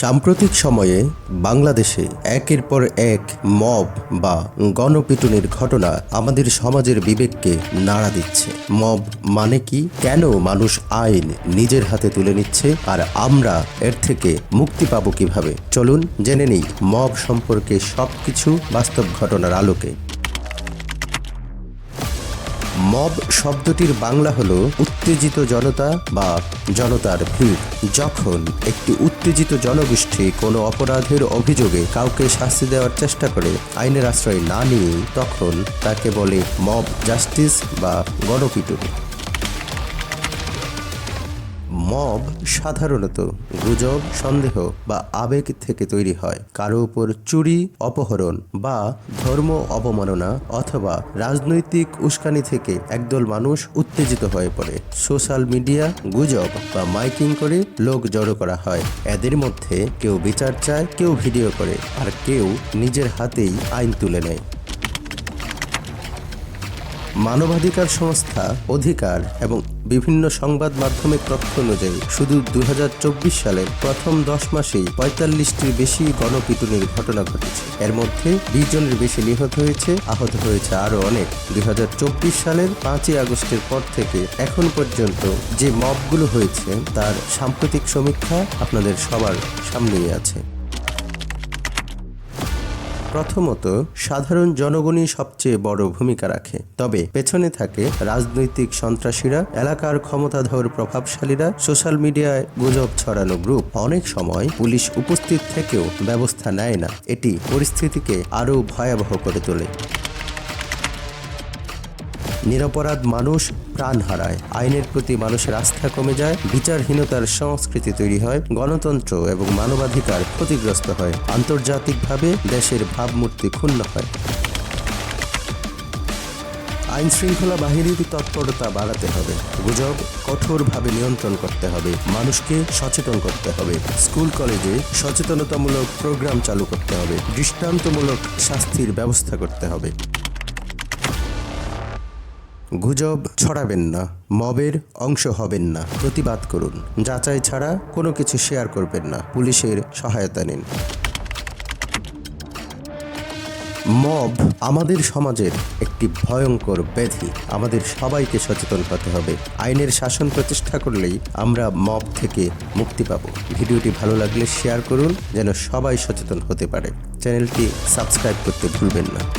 সাম্প্রতিক সময়ে বাংলাদেশে একের পর এক মব বা গণপিটুনির ঘটনা আমাদের সমাজের বিবেককে নাড়া দিচ্ছে। মব মানে কি? কেন মানুষ আইন নিজের হাতে তুলে নিচ্ছে? আর আমরা এর থেকে মুক্তি পাবো কীভাবে? চলুন জেনে নিই মব সম্পর্কে সবকিছু বাস্তব ঘটনার আলোকে। মব শব্দটির বাংলা হলো উত্তেজিত জনতা বা জনতার ভিড়। যখন একটি উত্তেজিত জনগোষ্ঠী কোনো অপরাধের অভিযোগে কাউকে শাস্তি দেওয়ার চেষ্টা করে, আইনের আশ্রয় না নিয়ে তখন তাকে বলে মব জাস্টিস বা গণপিটুনি। মব সাধারণত গুজব, সন্দেহ বা আবেগ থেকে তৈরি হয়। কারও উপর চুরি, অপহরণ বা ধর্ম অবমাননা অথবা রাজনৈতিক উস্কানি থেকে একদল মানুষ উত্তেজিত হয়ে পড়ে। সোশ্যাল মিডিয়া, গুজব বা মাইকিং করে লোক জড়ো করা হয়। এদের মধ্যে কেউ বিচার চায়, কেউ ভিডিও করে, আর কেউ নিজের হাতেই আইন তুলে নেয়। মানবাধিকার সংস্থা, অধিকার এবং বিভিন্ন সংবাদ মাধ্যমের তথ্য অনুযায়ী শুধু দু হাজার চব্বিশ সালের প্রথম দশ মাসেই পঁয়তাল্লিশটির বেশি গণপিটুনির ঘটনা ঘটেছে। এর মধ্যে বিশ জনের বেশি নিহত হয়েছে, আহত হয়েছে আরও অনেক। দুই হাজার চব্বিশ সালের পাঁচই আগস্টের পর থেকে এখন পর্যন্ত যে মবগুলো হয়েছে তার সাম্প্রতিক সমীক্ষা আপনাদের সবার সামনেই আছে। প্রথমত, সাধারণ জনগণই সবচেয়ে বড় ভূমিকা রাখে। তবে পেছনে থাকে রাজনৈতিক সন্ত্রাসীরা, এলাকার ক্ষমতাধর প্রভাবশালীরা, সোশ্যাল মিডিয়ায় গুজব ছড়ানো গ্রুপ। অনেক সময় পুলিশ উপস্থিত থেকেও ব্যবস্থা নেয় না। এটি পরিস্থিতিকে আরও ভয়াবহ করে তোলে। নিরপরাধ মানুষ প্রাণ হারায়। আইনের প্রতি মানুষের আস্থা কমে যায়, বিচারহীনতার সংস্কৃতি তৈরি হয়, গণতন্ত্র এবং মানবাধিকার ক্ষতিগ্রস্ত হয়। আন্তর্জাতিকভাবে দেশের ভাবমূর্তি ক্ষুণ্ণ হয়। আইন শৃঙ্খলা বাহিনীর তৎপরতা বাড়াতে হবে। গুজব কঠোরভাবে নিয়ন্ত্রণ করতে হবে। মানুষকে সচেতন করতে হবে। স্কুল, কলেজে সচেতনতামূলক প্রোগ্রাম চালু করতে হবে। দৃষ্টান্তমূলক শাস্তির ব্যবস্থা করতে হবে। গুজব ছড়াবেন না, মবের অংশ হবেন না। প্রতিবাদ করুন, যাচাই ছাড়া কোনো কিছু শেয়ার করবেন না। পুলিশের সহায়তা নিন। মব আমাদের সমাজের একটি ভয়ঙ্কর ব্যাধি। আমাদের সবাইকে সচেতন হতে হবে। আইনের শাসন প্রতিষ্ঠা করলেই আমরা মব থেকে মুক্তি পাব। ভিডিওটি ভালো লাগলে শেয়ার করুন, যেন সবাই সচেতন হতে পারে। চ্যানেলটি সাবস্ক্রাইব করতে ভুলবেন না।